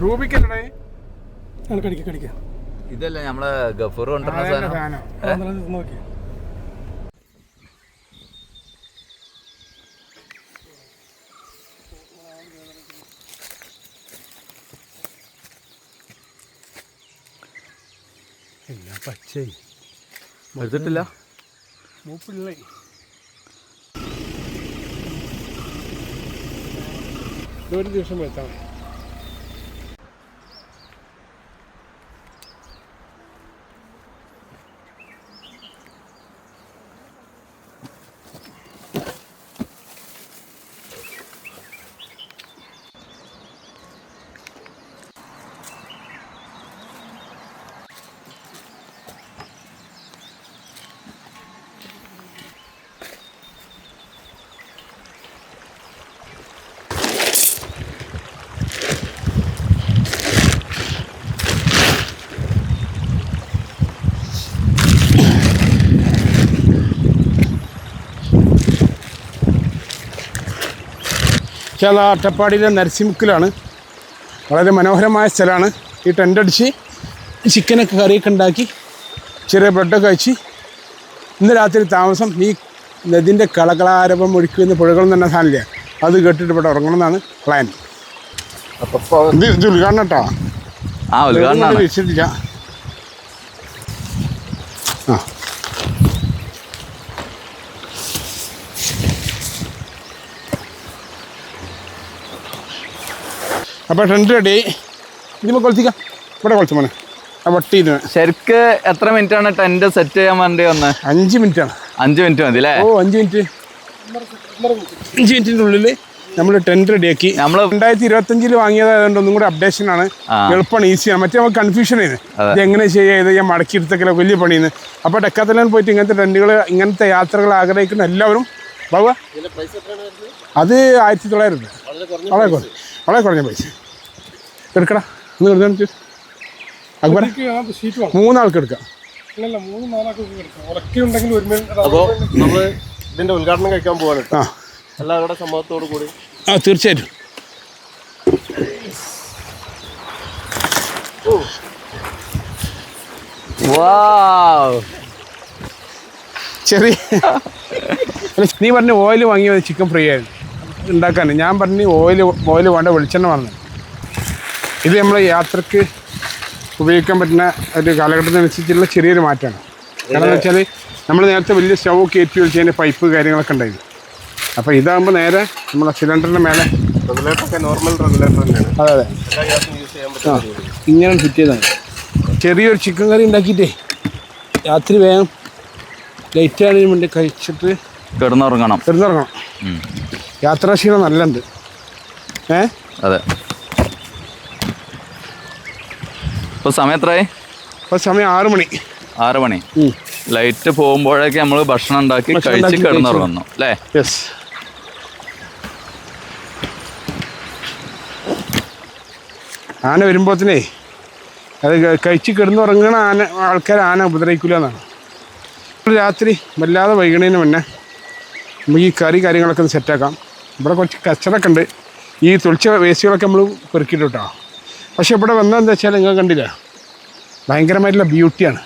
റൂബിക്കല്ലേ കടിക്കാം കടിക്കാം. ഇതല്ലേ നമ്മളെ ഗഫൂർ കൊണ്ടുവരുന്ന സാധനം? നോക്കി എല്ലാം പച്ചയായി. എടുത്തിട്ടില്ല? മൂപ്പിള്ളേ. ഒരു ദിവസം വെച്ചാൽ ചില അട്ടപ്പാടിയിലെ നരസിമുക്കിലാണ്. വളരെ മനോഹരമായ സ്ഥലമാണ്. ഈ ടെന്റ് അടിച്ച് ചിക്കനൊക്കെ കറിയൊക്കെ ഉണ്ടാക്കി ചെറിയ ബ്രെഡൊക്കെ കഴിച്ച് ഇന്ന് രാത്രി താമസം ഈ നദിന്റെ കളകളാരവം ഒഴുക്കുന്ന പുഴകൾ തന്നെ സാധനമില്ല അത് കേട്ടിട്ട് ഇവിടെ ഉറങ്ങണം എന്നാണ് പ്ലാൻ ഇത് ഇത് ഉദ്ഘാടനം കേട്ടോ? ആ ഉദ്ഘാടനം ആ. അപ്പോൾ ടെന്റ് റെഡി ഇതിപ്പോൾ കൊളുത്തിക്കാം ഇവിടെ കൊളിച്ചു മോനെ. ആ വട്ടി ഇതിന്. ശരിക്ക് എത്ര മിനിറ്റ് ആണ് ടെന്റ് സെറ്റ് ചെയ്യാൻ വേണ്ടി വന്ന്? അഞ്ച് ആണ്. അഞ്ച് മിനിറ്റ് മതി അല്ലേ ഓ അഞ്ച് മിനിറ്റ് അഞ്ച് മിനിറ്റിന്റെ ഉള്ളിൽ നമ്മൾ ടെന്റ് റെഡിയാക്കി നമ്മൾ രണ്ടായിരത്തി ഇരുപത്തഞ്ചിൽ വാങ്ങിയതായതുകൊണ്ട് ഒന്നും കൂടെ അപ്ഡേഷൻ ആണ്. എളുപ്പമാണ് ഈസിയാണ് മറ്റേ നമുക്ക് കൺഫ്യൂഷൻ ആയിരുന്നു ഇത് എങ്ങനെ ചെയ്യുക ഇത് ഞാൻ മടക്കി എടുത്തൊക്കെ വലിയ പണിയെന്ന് അപ്പോൾ ഡെക്കാത്തലാൻ പോയിട്ട് ഇങ്ങനത്തെ ടെന്റുകൾ ഇങ്ങനത്തെ യാത്രകൾ ആഗ്രഹിക്കുന്ന എല്ലാവരും ബാബ അത് ആയിരത്തി തൊള്ളായിരം രൂപ. വളരെ കുറഞ്ഞ. വളരെ കുറഞ്ഞ പൈസ. എടുക്കടാ ഒന്ന് എടുക്കാൻ അക്ബർ മൂന്നാൾക്ക് എടുക്കാം. അപ്പോൾ നമ്മൾ ഇതിന്റെ ഉദ്ഘാടനം കഴിക്കാൻ പോവാണ്. ആ. എല്ലാവരുടെ സമ്മതത്തോടു കൂടി. ആ തീർച്ചയായിട്ടും. വാവ്. ചെറിയ അല്ല, നീ പറഞ്ഞ ഓയിൽ വാങ്ങിയത് ചിക്കൻ ഫ്രീ ആയിരുന്നു. ഉണ്ടാക്കാൻ ഞാൻ പറഞ്ഞു ഓയിൽ ഓയിൽ വേണ്ട വെളിച്ചെണ്ണ പറഞ്ഞു ഇത് നമ്മൾ യാത്രയ്ക്ക് ഉപയോഗിക്കാൻ പറ്റുന്ന ഒരു കാലഘട്ടത്തിനനുസരിച്ചുള്ള ചെറിയൊരു മാറ്റമാണ്. കാരണം എന്ന് വെച്ചാൽ നമ്മൾ നേരത്തെ വലിയ സ്റ്റൗ കയറ്റി വെച്ചതിന്റെ പൈപ്പ് കാര്യങ്ങളൊക്കെ ഉണ്ടായിരുന്നു അപ്പോൾ ഇതാകുമ്പോൾ നേരെ നമ്മളെ സിലിണ്ടറിന്റെ മേലെ റെഗുലേറ്റർ ഒക്കെ നോർമൽ റെഗുലേറ്റർ തന്നെയാണ്. അതെ അതെ. യൂസ് ചെയ്യാൻ ആ പറ്റും ഇങ്ങനെ ഫിറ്റ് ചെയ്താണ്. ചെറിയൊരു ചിക്കൻ കറി ഉണ്ടാക്കിയിട്ടേ രാത്രി വേഗം ലൈറ്റ് ആണെങ്കിലും വേണ്ടി കഴിച്ചിട്ട് കിടന്നുറങ്ങണം. കിടന്നിറങ്ങണം. യാത്രാക്ഷീണം നല്ലുണ്ട്. ഏ? അതെ. ഇപ്പോൾ സമയം എത്രയായി ഇപ്പോൾ സമയം ആറ് മണി. ആറ് മണി. ലൈറ്റ് പോകുമ്പോഴേക്ക് നമ്മൾ ഭക്ഷണം ഉണ്ടാക്കി കഴിച്ച് കിടന്നുറങ്ങുന്നു അല്ലേ? യെസ് ആന വരുമ്പോഴത്തേ അത് കഴിച്ച് കിടന്നുറങ്ങണ ആന ആൾക്കാർ ആന ഉപദ്രവിക്കില്ല എന്നാണ്. രാത്രി വല്ലാതെ വൈകുന്നതിന് മുന്നേ നമുക്ക് ഈ കറി കാര്യങ്ങളൊക്കെ ഒന്ന് സെറ്റാക്കാം ഇവിടെ കുറച്ച് കച്ചറൊക്കെ ഉണ്ട്. ഈ തുളിച്ച വേസ്റ്റുകളൊക്കെ നമ്മൾ പെറുക്കിയിട്ട് കേട്ടോ. പക്ഷെ ഇവിടെ വന്നതെന്താ വെച്ചാൽ നിങ്ങൾ കണ്ടില്ല? ഭയങ്കരമായിട്ടുള്ള ബ്യൂട്ടിയാണ്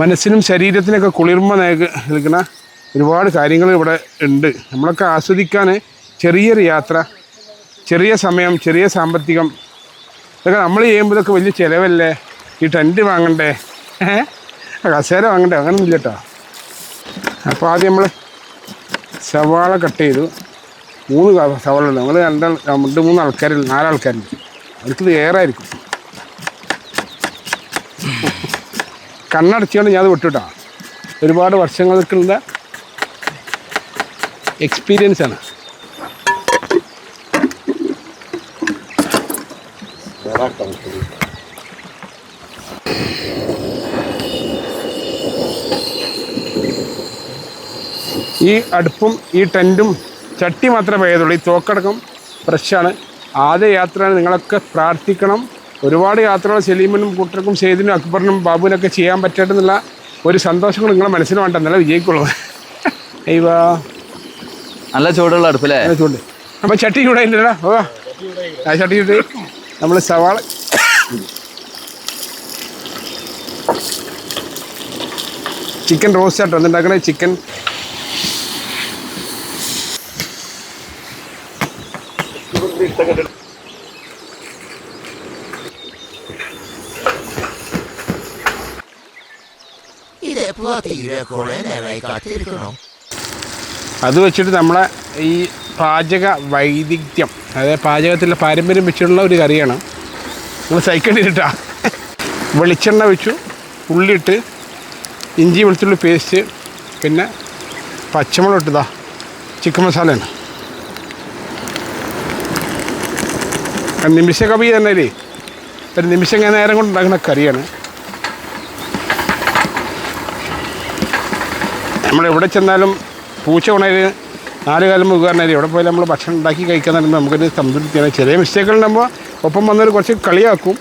മനസ്സിനും ശരീരത്തിനൊക്കെ കുളിർമ നൽക നൽകുന്ന ഒരുപാട് കാര്യങ്ങൾ ഇവിടെ ഉണ്ട്. നമ്മളൊക്കെ ആസ്വദിക്കാൻ ചെറിയൊരു യാത്ര ചെറിയ സമയം ചെറിയ സാമ്പത്തികം ഇതൊക്കെ നമ്മൾ ചെയ്യുമ്പോൾ ഇതൊക്കെ വലിയ ചിലവല്ലേ? ഈ ടെന്റ് വാങ്ങണ്ടേ? കസേര വാങ്ങണ്ടേ? അങ്ങനൊന്നും ഇല്ല കേട്ടോ. അപ്പോൾ ആദ്യം നമ്മൾ സവാള കട്ട് ചെയ്തു. മൂന്ന് സവാള ഉണ്ട്. നമ്മൾ രണ്ട് രണ്ട് മൂന്ന് ആൾക്കാരിൽ നാലാൾക്കാരുണ്ട് അവർക്കിത് ഏറായിരിക്കും. കണ്ണടച്ചുകൊണ്ട് ഞാൻ അത് വിട്ടുട്ടാ. ഒരുപാട് വർഷങ്ങൾക്കുള്ള എക്സ്പീരിയൻസ് ആണ്. ഈ അടുപ്പും ഈ ടെന്റും ചട്ടി മാത്രമേ പോയതുള്ളൂ. ഈ തോക്കടക്കം ഫ്രഷാണ്. ആദ്യ യാത്രയാണ് നിങ്ങളൊക്കെ പ്രാർത്ഥിക്കണം. ഒരുപാട് യാത്രകൾ സലീമിനും കൂട്ടർക്കും സെയ്ദിനും അക്ബറിനും ബാബുവിനൊക്കെ ചെയ്യാൻ പറ്റേണ്ടെന്നുള്ള ഒരു സന്തോഷങ്ങൾ നിങ്ങളെ മനസ്സിന് വേണ്ട. എന്നാലേ വിജയിക്കുള്ളൂ. അയ്യോ. നല്ല ചൂടുള്ള അടുപ്പല്ലേ? നല്ല ചൂട്. അപ്പോൾ ചട്ടി ചൂടാ ഇല്ലടാ. ഓ ആ ചട്ടി ചൂട്. നമ്മൾ സവാള ചിക്കൻ റോസ്റ്റ് ആയിട്ട് വന്നിട്ടുണ്ടാക്കണേ ചിക്കൻ അത് വെച്ചിട്ട് നമ്മളെ ഈ പാചക വൈദഗ്ധ്യം അതായത് പാചകത്തിലെ പാരമ്പര്യം വെച്ചിട്ടുള്ള ഒരു കറിയാണ്. നമ്മൾ സൈക്കിളിട്ടാ വെളിച്ചെണ്ണ വെച്ചു ഉള്ളിയിട്ട് ഇഞ്ചി വെളുത്തുള്ളി പേസ്റ്റ് പിന്നെ പച്ചമുളക് ഇട്ടതാ. ചിക്കൻ മസാലയാണ്. നിമിഷ കവി തന്നെ അല്ലേ ഒരു നിമിഷം നേരം കൊണ്ട് ഉണ്ടാക്കുന്ന കറിയാണ്. നമ്മൾ എവിടെ ചെന്നാലും പൂച്ച ഉണര് നാല് കാലം മുഖാറിനായി എവിടെ പോയാലും നമ്മൾ ഭക്ഷണം ഉണ്ടാക്കി കഴിക്കാൻ തന്നെ നമുക്കൊരു സംതൃപ്തിയാണ്. ചെറിയ മിസ്റ്റേക്കുകൾ ഉണ്ടാകുമ്പോൾ ഒപ്പം വന്നൊരു കുറച്ച് കളിയാക്കും.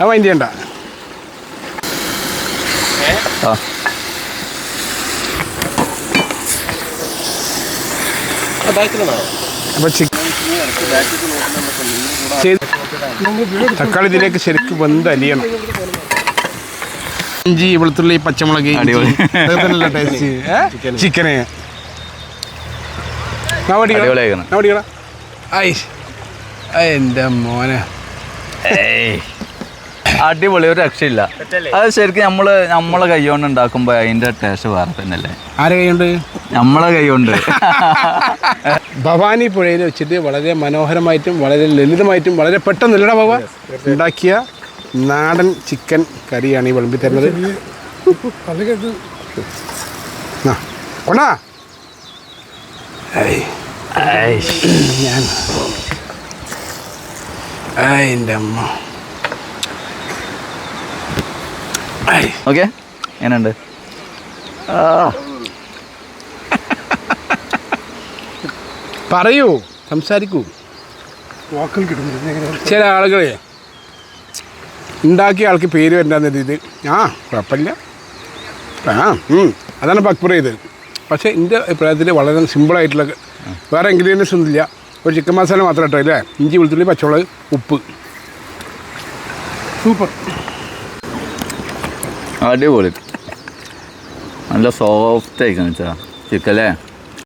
അത് മൈൻഡ് ചെയ്യണ്ട. ആ. അപ്പോൾ ചിക്കൻ തക്കാളി ഇതിലേക്ക് ശരിക്കും വെന്ത് അലിയണം. ഇഞ്ചി വെളുത്തുള്ളി പച്ചമുളക് ടേസ്റ്റ്? ചിക്കന് എന്റെ മോനെ. ഏയ്. അടിപൊളി ഒരു രക്ഷയില്ല. അത് ശരിക്കും നമ്മൾ നമ്മളെ കൈകൊണ്ട് ഉണ്ടാക്കുമ്പോ അതിന്റെ ടേസ്റ്റ് വേറെ തന്നെയല്ലേ? ആരെ കൈയുണ്ട്? നമ്മളെ കൈകൊണ്ട്. ഭവാനി പുഴയിൽ വെച്ചിട്ട് വളരെ മനോഹരമായിട്ടും വളരെ ലളിതമായിട്ടും വളരെ പെട്ടെന്ന് ഇല്ലടാ ഭവ? ഉണ്ടാക്കിയ നാടൻ ചിക്കൻ കറിയാണ് ഈ വിളമ്പി തരുന്നത്. കൊണ്ടാ ഞാൻ. എന്റെ അമ്മ ഏയ്, ഓക്കെ. എങ്ങനെയുണ്ട്? പറയൂ. സംസാരിക്കൂ. ചില ആളുകളെ ഉണ്ടാക്കിയ ആൾക്ക് പേര് വരണ്ടെന്ന രീതിയിൽ. ആ കുഴപ്പമില്ല. ആ അതാണ് ബക്ബർ ചെയ്തത് പക്ഷേ എന്റെ അഭിപ്രായത്തിൽ വളരെ സിമ്പിളായിട്ടുള്ള വേറെ ഇൻഗ്രീഡിയൻസ് ഒന്നുമില്ല. ഒരു ചിക്കൻ മസാല മാത്രം ഇട്ടോ അല്ലേ? ഇഞ്ചി വെളുത്തുള്ളി പച്ചമുളക് ഉപ്പ്. സൂപ്പർ. അടിപൊളി. നല്ല സോഫ്റ്റ് ആയിക്കാണ് ചിക്കൻ അല്ലേ